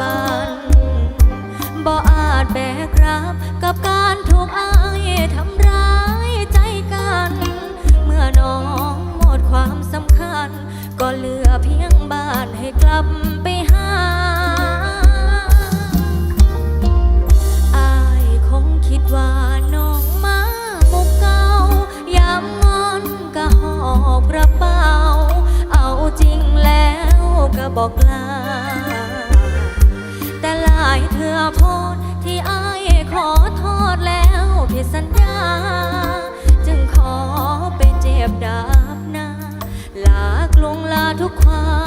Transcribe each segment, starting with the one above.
บันบ่อาจแบกรับ กับการถูกอายทำร้ายใจกัน เมื่อน้องหมดความสำคัญ ก็เหลือเพียงบ้านให้กลับไปหาอายคงคิดว่าน้องมามุกเก่ายามงอนก็หอบกระเป๋า เอาจริงแล้วก็บอกลา อโพดที่อายขอโทษแล้วผิดสัญญา จึงขอไปเจ็บดาบหน้าลากลงลาทุกความ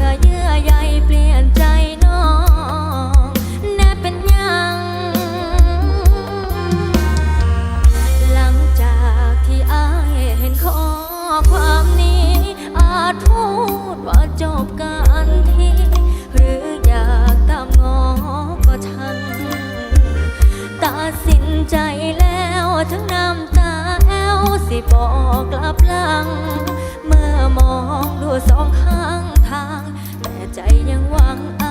ลือเยื่อใยเปลี่ยนใจน้องแน่เป็นยัง หลังจากที่อายเห็นข้อความนี้ อาจพูดว่าจบกันทีหรืออยากตามงอก็ช่างตัดสินใจแล้วทั้งน้ำตาแอวสิบอกกลับหลัง เมื่อมองดูสองข้างาง แต่ใจยังหวัง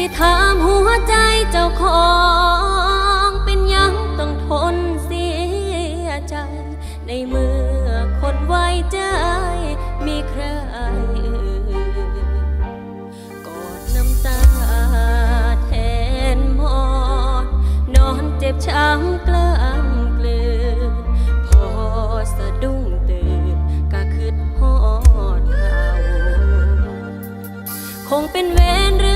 สิถามหัวใจเจ้าของเป็นยังต้องทนเสียใจ ในเมื่อคนไว้ใจมีใครอื่นกอดน้ำตาแทนหมอนนอนเจ็บช้ำกล้ามกลืนพอสะดุ้งตื่นก็คืดฮอดเขาคงเป็นเวร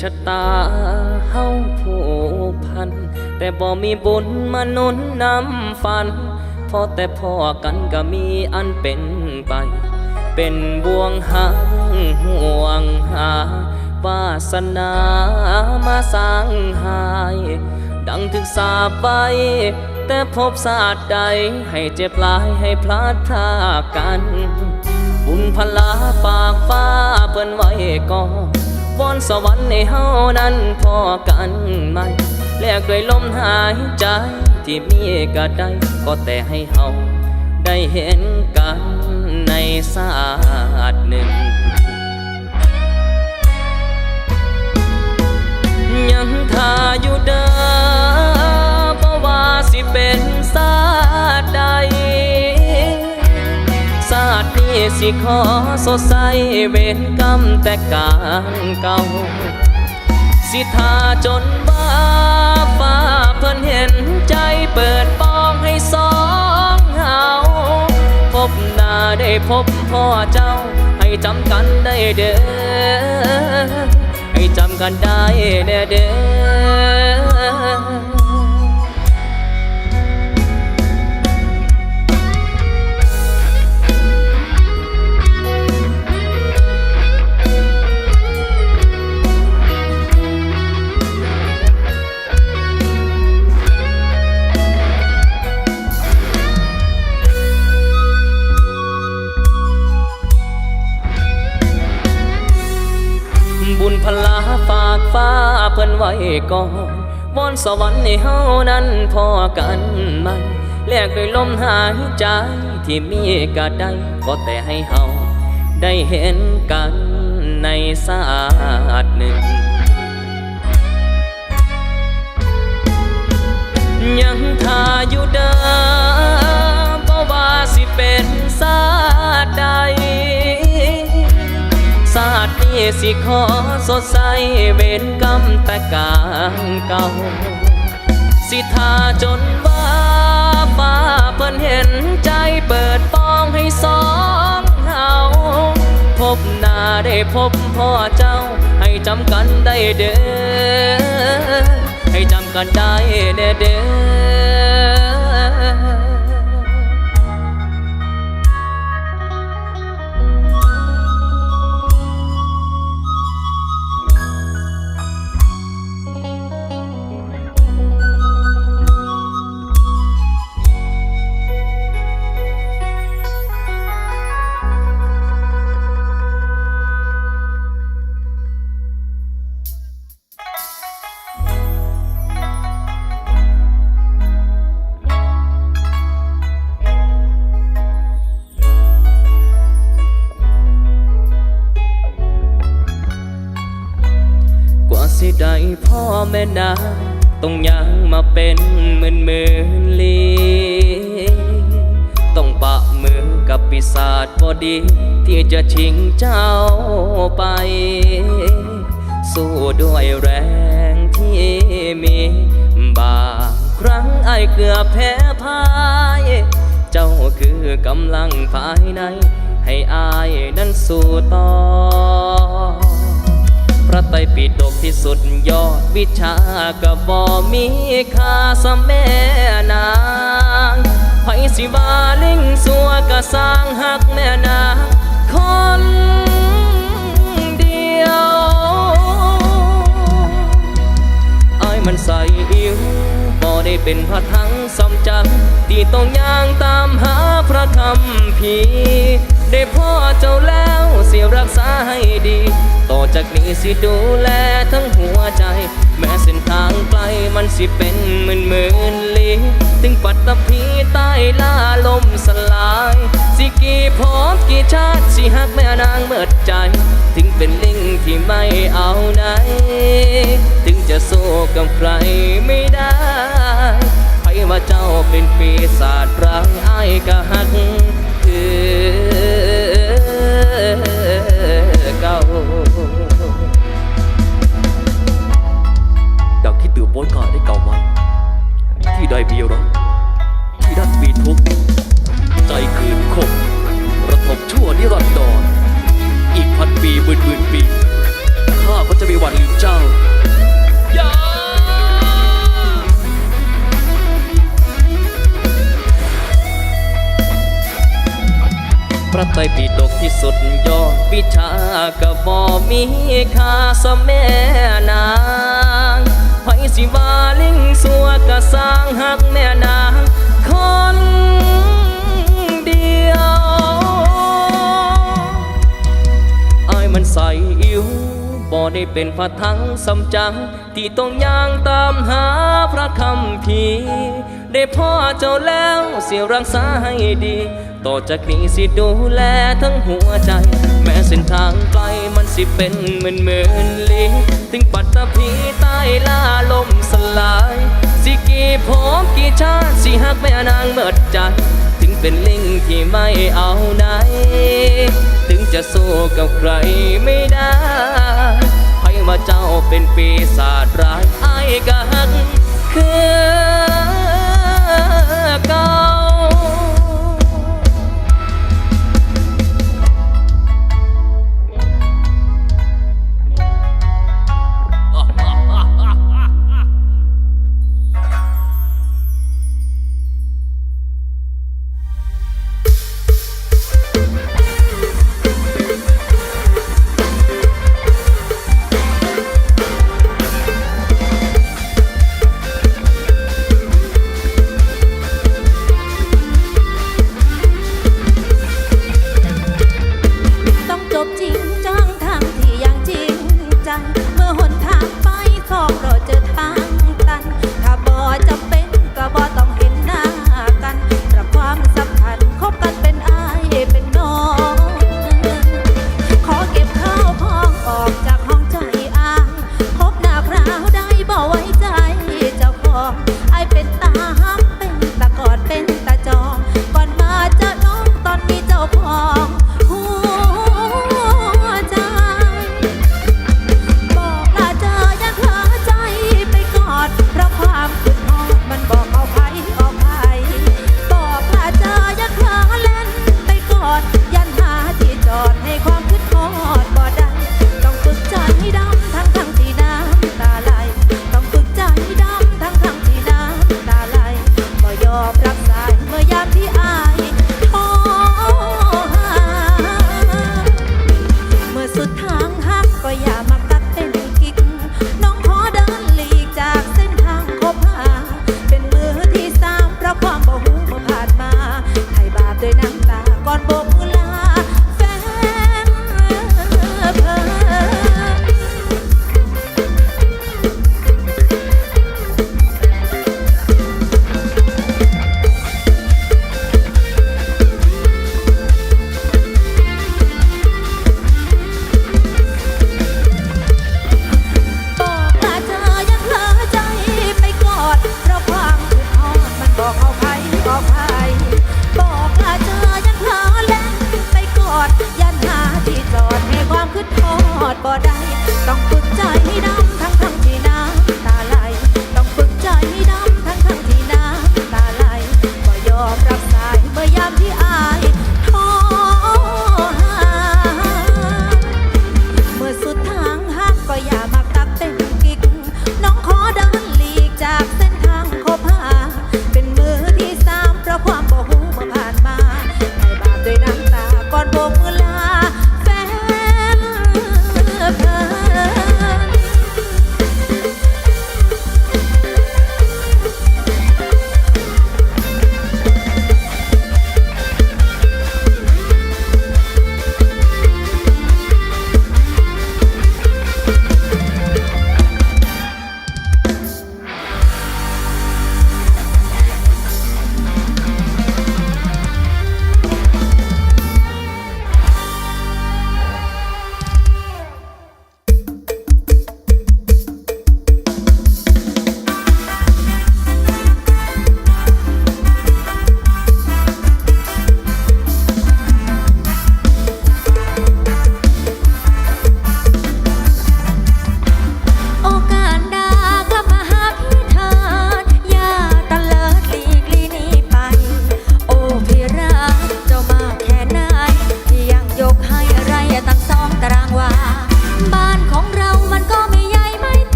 ชะตาเฮาผูกพัน แต่บ่มีบุญมานุนนำฝันพอแต่พ่อกันก็มีอันเป็นไป เป็นบ่วงหางห่วงหาวาสนามาสร้างหาย ดังถึกสาบไปแต่พบศาสตร์ใดให้เจ็บลายให้พลาดพลากัน บุญพลาปากฟ้าเปิ้นไว้ก่อน วอนสวรรค์ในเฮานั้นพอกันไหมแลกด้วยลมหายใจที่มีก็ได้ก็แต่ให้เฮาได้เห็นกันในศาสตร์หนึ่ง สิขอสดใสเวรกรรมแต่กลางเก่า สิทาจนบ้าฟ้าเพิ่นเห็นใจเปิดป้องให้สองเฮาพบหน้าได้พบพ่อเจ้า ให้จำกันได้เด้อให้จำกันได้แน่เด้อ ก่อนวอนสวรรค์ในเฮานั้นพอกันมันแลกด้วยลมหายใจที่มีก็ได้ก็แต่ให้เฮาได้เห็นกันในศาสตร์หนึ่ง สิขอสดใสเวรกรรมแต่กลางเก่า สิทาจนว่าฟ้าเพิ่นเห็นใจเปิดป้องให้สองเฮาพบหน้าได้พบพ่อเจ้า ให้จำกันได้เด้อให้จำกันได้เด้อ ม่นาต้องยังมาเป็นหมื่นหมื่นลีต้องปะมือกับปีศาจบอดี ที่จะชิงเจ้าไป สู้ด้วยแรงที่มีบางครั้งไอเกือบแพ้พ่าย เจ้าคือกำลังภายใน ให้อายนั้นสู้ต่อ ระไตรปิฎกที่สุดยอดวิชาก็บ่มีค่าสมแม่นางไผสิวาลิงสัวก็สร้างหักแม่นางคนเดียวไอายมันใส่อิวบ่ได้เป็นพระทั้งสำจังที่ต้องย่างตามหาพระคำพี ได้พ่อเจ้าแล้วเสียรักษาให้ดี ต่อจากนี้สิดูแลทั้งหัวใจ แม้เส้นทางไกลมันสิเป็นหมื่นหมื่นลี้ถึงปัตตภีใต้ล่าลมสลาย สิกี่พบกี่ชาติสิหักแม่นางเมิดใจ ถึงเป็นลิงที่ไม่เอาไหน ถึงจะสู้กับใครไม่ได้ใครว่าเจ้าเป็นปีศาจร้ายอายก็หัก เบ่ได้เป็นพระทั้งสำจัง ที่ต้องย่างตามหาพระคำพีได้พ่อเจ้าแล้วเสียรักษาให้ดี ต่อจากนี้สิดูแลทั้งหัวใจ แม้เส้นทางไกลมันสิเป็นเหมื่นเหมื่นลี้ถึงปัตตภีใต้ล่าลมสลาย สิกี่พบกี่ชาติสิหักแม่นางเมิดใจถึงเป็นลิงที่ไม่เอาไหน ถึงจะสู้กับใครไม่ได้ใครว่าเจ้าเป็นปีศาจร้ายไอ้ายก็หักคือ